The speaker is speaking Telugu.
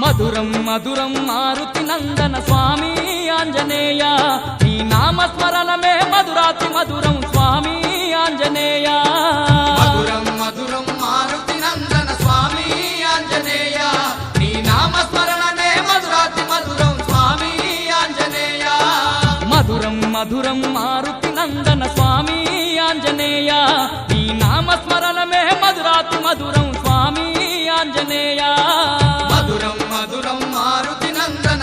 మధురం మారుతి నందన స్వామి ఆంజనేయ. నీ నామస్మరణమే మధురాతి మధురం స్వామి ఆంజనేయ. మధురం మధురం మారుతి నందన స్వామి ఆంజనేయ. నీ నామస్మరణనే మధురాతి మధురం స్వామి ఆంజనేయ. మధురం మధురం మారుతి నందన స్వామి ఆంజనేయ. నీ నామస్మరణమే మధురాతి మధురం స్వామి ఆంజనేయ. మారుతి నందన